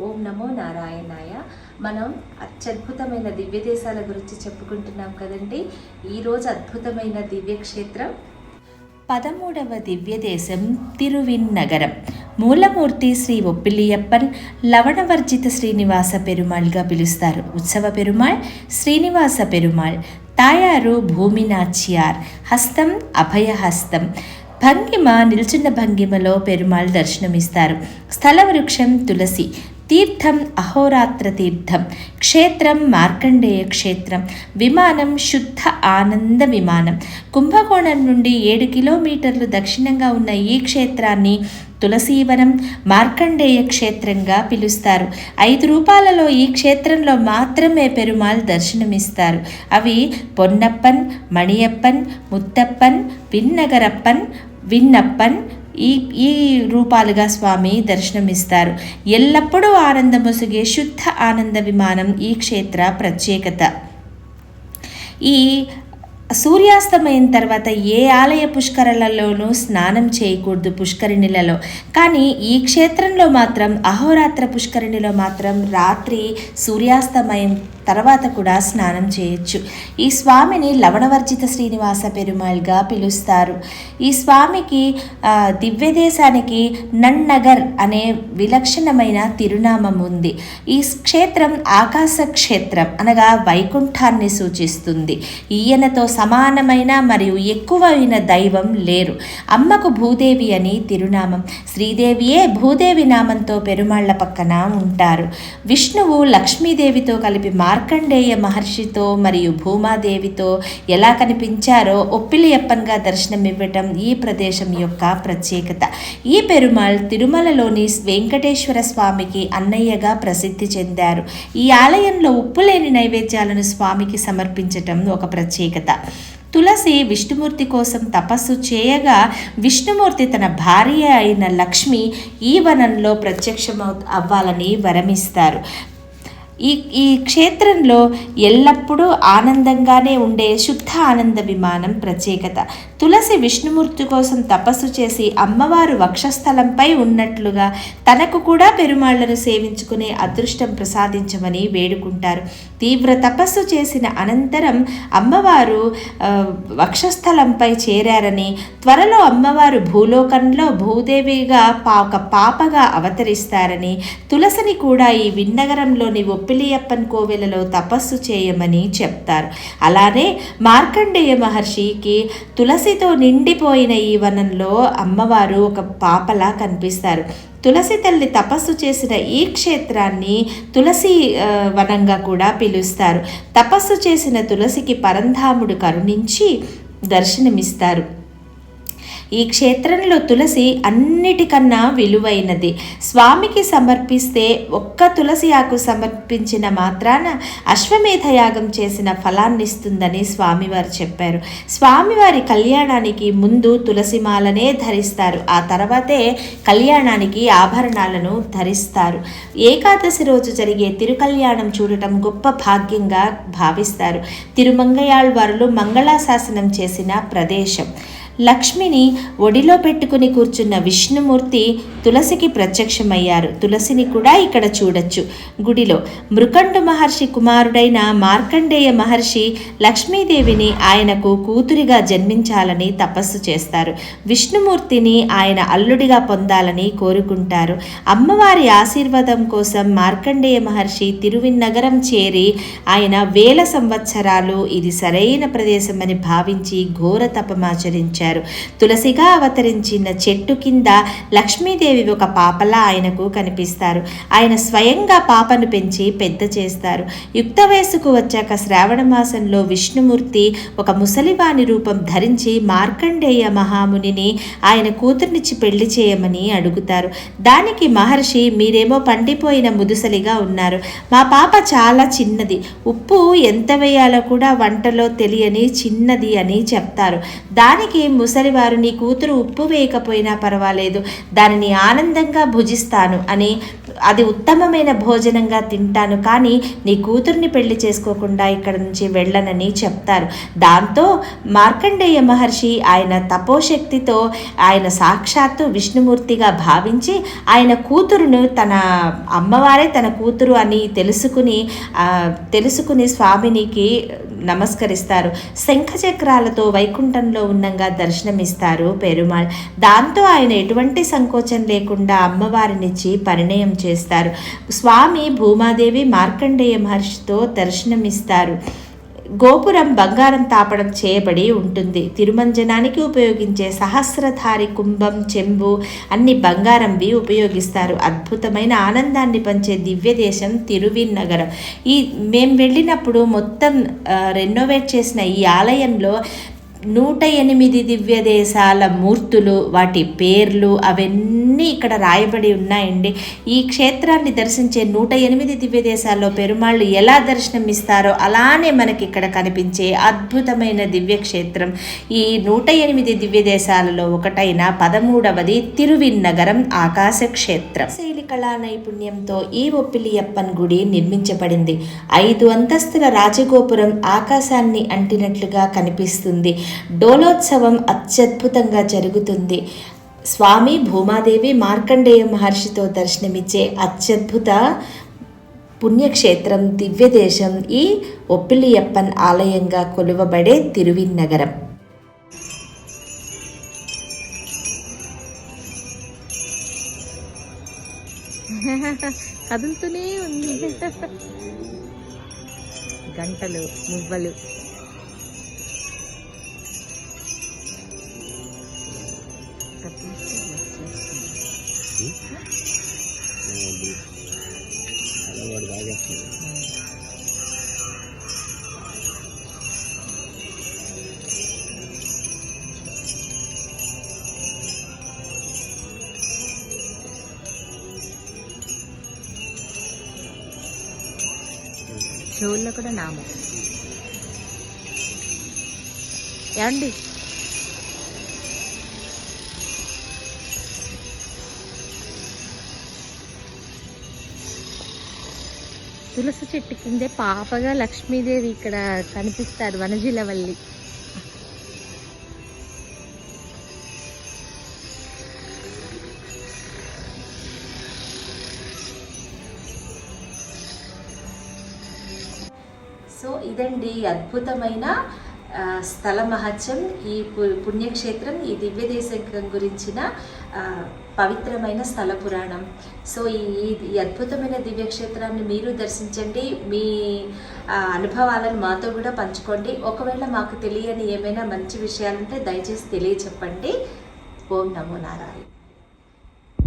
ఓం నమో నారాయణాయ. మనం అత్యద్భుతమైన దివ్య దేశాల గురించి చెప్పుకుంటున్నాం కదండి. ఈరోజు అద్భుతమైన దివ్యక్షేత్రం పదమూడవ దివ్య దేశం తిరువిన్నగరం. మూలమూర్తి శ్రీ ఒప్పిలియప్పన్ లవణవర్జిత శ్రీనివాస పెరుమాళ్గా పిలుస్తారు. ఉత్సవ పెరుమాళ్ శ్రీనివాస పెరుమాళ్. తాయారు భూమినాచ్యార్ హస్తం అభయహస్తం భంగిమ నిల్చున్న భంగిమలో పెరుమాళ్ దర్శనమిస్తారు. స్థల వృక్షం తులసి. తీర్థం అహోరాత్ర తీర్థం క్షేత్రం మార్కండేయ క్షేత్రం విమానం శుద్ధ ఆనంద విమానం. కుంభకోణం నుండి ఏడు కిలోమీటర్లు దక్షిణంగా ఉన్న ఈ క్షేత్రాన్ని తులసీవనం మార్కండేయ క్షేత్రంగా పిలుస్తారు. ఐదు రూపాలలో ఈ క్షేత్రంలో మాత్రమే పెరుమాళ్ దర్శనమిస్తారు. అవి పొన్నప్పన్ మణియప్పన్ ముత్తప్పన్ విన్నగరప్పన్ విన్నప్పన్ ఈ ఈ రూపాలుగా స్వామి దర్శనమిస్తారు. ఎల్లప్పుడూ ఆనందముసుగే శుద్ధ ఆనంద విమానం ఈ క్షేత్ర ప్రత్యేకత. ఈ సూర్యాస్తమయం తర్వాత ఏ ఆలయ పుష్కరలలోనూ స్నానం చేయకూడదు పుష్కరిణిలలో కానీ ఈ క్షేత్రంలో మాత్రం అహోరాత్ర పుష్కరిణిలో మాత్రం రాత్రి సూర్యాస్తమయం తర్వాత కూడా స్నానం చేయొచ్చు. ఈ స్వామిని లవణవర్జిత శ్రీనివాస పెరుమాళ్గా పిలుస్తారు. ఈ స్వామికి దివ్యదేశానికి నన్నగర్ అనే విలక్షణమైన తిరునామం ఉంది. ఈ క్షేత్రం ఆకాశ క్షేత్రం అనగా వైకుంఠాన్ని సూచిస్తుంది. ఈయనతో సమానమైన మరియు ఎక్కువైన దైవం లేరు. అమ్మకు భూదేవి అని తిరునామం. శ్రీదేవియే భూదేవి నామంతో పెరుమాళ్ళ పక్కన ఉంటారు. విష్ణువు లక్ష్మీదేవితో కలిపి మా మార్కండేయ మహర్షితో మరియు భూమాదేవితో ఎలా కనిపించారో ఒప్పిలియప్పన్గా దర్శనమివ్వటం ఈ ప్రదేశం యొక్క ప్రత్యేకత. ఈ పెరుమాళ్ తిరుమలలోని వెంకటేశ్వర స్వామికి అన్నయ్యగా ప్రసిద్ధి చెందారు. ఈ ఆలయంలో ఉప్పులేని నైవేద్యాలను స్వామికి సమర్పించటం ఒక ప్రత్యేకత. తులసి విష్ణుమూర్తి కోసం తపస్సు చేయగా విష్ణుమూర్తి తన భార్య అయిన లక్ష్మి ఈ వనంలో ప్రత్యక్షం అవ్వాలని వరమిస్తారు. ఈ ఈ క్షేత్రంలో ఎల్లప్పుడూ ఆనందంగానే ఉండే శుద్ధ ఆనంద విమానం ప్రత్యేకత. తులసి విష్ణుమూర్తి కోసం తపస్సు చేసి అమ్మవారు వక్షస్థలంపై ఉన్నట్లుగా తనకు కూడా పెరుమాళ్ళను సేవించుకునే అదృష్టం ప్రసాదించమని వేడుకుంటారు. తీవ్ర తపస్సు చేసిన అనంతరం అమ్మవారు వక్షస్థలంపై చేరారని త్వరలో అమ్మవారు భూలోకంలో భూదేవిగా ఒక పాపగా అవతరిస్తారని తులసిని కూడా ఈ విన్నగరంలోని ఒప్పిలియప్పన్ కోవెలలో తపస్సు చేయమని చెప్తారు. అలానే మార్కండేయ మహర్షికి తులసితో నిండిపోయిన ఈ వనంలో అమ్మవారు ఒక పాపలా కనిపిస్తారు. తులసి తల్లి తపస్సు చేసిన ఈ క్షేత్రాన్ని తులసి వనంగా కూడా పిలుస్తారు. తపస్సు చేసిన తులసికి పరంధాముడు కరుణించి దర్శనమిస్తారు. ఈ క్షేత్రంలో తులసి అన్నిటికన్నా విలువైనది. స్వామికి సమర్పిస్తే ఒక్క తులసి ఆకు సమర్పించిన మాత్రాన అశ్వమేధ యాగం చేసిన ఫలాన్నిస్తుందని స్వామివారు చెప్పారు. స్వామివారి కళ్యాణానికి ముందు తులసిమాలనే ధరిస్తారు. ఆ తర్వాతే కళ్యాణానికి ఆభరణాలను ధరిస్తారు. ఏకాదశి రోజు జరిగే తిరుకల్యాణం చూడటం గొప్ప భాగ్యంగా భావిస్తారు. తిరుమంగయాళ్ వారులు మంగళాశాసనం చేసిన ప్రదేశం. లక్ష్మిని ఒడిలో పెట్టుకుని కూర్చున్న విష్ణుమూర్తి తులసికి ప్రత్యక్షమయ్యారు. తులసిని కూడా ఇక్కడ చూడొచ్చు. గుడిలో మృకండు మహర్షి కుమారుడైన మార్కండేయ మహర్షి లక్ష్మీదేవిని ఆయనకు కూతురిగా జన్మించాలని తపస్సు చేస్తారు. విష్ణుమూర్తిని ఆయన అల్లుడిగా పొందాలని కోరుకుంటారు. అమ్మవారి ఆశీర్వాదం కోసం మార్కండేయ మహర్షి తిరువిన్నగరం చేరి ఆయన వేల సంవత్సరాలు ఇది సరైన ప్రదేశమని భావించి ఘోర తపమాచరించారు తులసిగా అవతరించిన చెట్టు కింద లక్ష్మీదేవి ఒక పాపలా ఆయనకు కనిపిస్తారు. ఆయన స్వయంగా పాపను పెంచి పెద్ద చేస్తారు. యుక్త వయస్సుకు వచ్చాక శ్రావణ మాసంలో విష్ణుమూర్తి ఒక ముసలివాణి రూపం ధరించి మార్కండేయ మహామునిని ఆయన కూతుర్నిచ్చి పెళ్ళి చేయమని అడుగుతారు. దానికి మహర్షి మీరేమో పండిపోయిన ముదుసలిగా ఉన్నారు. మా పాప చాలా చిన్నది. ఉప్పు ఎంత వేయాలో కూడా వంటలో తెలియని చిన్నది అని చెప్తారు. దానికి ముసలివారు నీ కూతురు ఉప్పు వేయకపోయినా పర్వాలేదు. దానిని ఆనందంగా భుజిస్తాను అని అది ఉత్తమమైన భోజనంగా తింటాను. కానీ నీ కూతుర్ని పెళ్ళి చేసుకోకుండా ఇక్కడ నుంచి వెళ్ళనని చెప్తారు. దాంతో మార్కండేయ మహర్షి ఆయన తపోశక్తితో ఆయన సాక్షాత్తు విష్ణుమూర్తిగా భావించి ఆయన కూతురును తన అమ్మవారే తన కూతురు అని తెలుసుకుని తెలుసుకుని స్వామినికి నమస్కరిస్తారు. శంఖచక్రాలతో వైకుంఠంలో ఉన్నంగా దర్శనమిస్తారు పెరుమాళ్. దాంతో ఆయన ఎటువంటి సంకోచం లేకుండా అమ్మవారినిచ్చి పరిణయం చేస్తారు. స్వామి భూమాదేవి మార్కండేయ మహర్షితో దర్శనమిస్తారు. గోపురం బంగారం తాపడం చేయబడి ఉంటుంది. తిరుమంజనానికి ఉపయోగించే సహస్రధారి కుంభం చెంబు అన్ని బంగారంవి ఉపయోగిస్తారు. అద్భుతమైన ఆనందాన్ని పంచే దివ్య దేశం తిరువిన్నగరం ఈ మేము వెళ్ళినప్పుడు మొత్తం రెనోవేట్ చేసిన ఈ ఆలయంలో నూట ఎనిమిది దివ్య దేశాల మూర్తులు వాటి పేర్లు అవన్నీ ఇక్కడ రాయబడి ఉన్నాయండి. ఈ క్షేత్రాన్ని దర్శించే నూట ఎనిమిది దివ్య దేశాల్లో పెరుమాళ్ళు ఎలా దర్శనం ఇస్తారో అలానే మనకి ఇక్కడ కనిపించే అద్భుతమైన దివ్య క్షేత్రం ఈ నూట ఎనిమిది దివ్య దేశాలలో ఒకటైన పదమూడవది తిరువిన్నగరం ఆకాశ క్షేత్రం శైలి కళా నైపుణ్యంతో ఈ ఒప్పిలియప్పన్ గుడి నిర్మించబడింది. ఐదు అంతస్తుల రాజగోపురం ఆకాశాన్ని అంటినట్లుగా కనిపిస్తుంది. డోలోత్సవం అత్యద్భుతంగా జరుగుతుంది. స్వామి భూమాదేవి మార్కండేయ మహర్షితో దర్శనమిచ్చే అత్యద్భుత పుణ్యక్షేత్రం దివ్యదేశం ఈ ఒప్పిలియప్పన్ ఆలయంగా కొలువబడే తిరువిన్నగరం. కదులుతూనే ఉంది. గంటలు మువ్వలు. వాడు తాగేస్తాడు చెవుల్లో కూడా నామం. ఏమండి? తులసి చెట్టు కిందే పాపగా లక్ష్మీదేవి ఇక్కడ కనిపిస్తారు వనజిలవల్లి. సో ఇదండి అద్భుతమైన స్థల మహత్యం ఈ పు- పుణ్యక్షేత్రం ఈ దివ్య దేశం గురించిన పవిత్రమైన స్థల పురాణం. సో ఈ ఈ అద్భుతమైన దివ్యక్షేత్రాన్ని మీరు దర్శించండి. మీ అనుభవాలను మాతో కూడా పంచుకోండి. ఒకవేళ మాకు తెలియని ఏమైనా మంచి విషయాలుంటే దయచేసి తెలియచెప్పండి. ఓం నమో నారాయణ.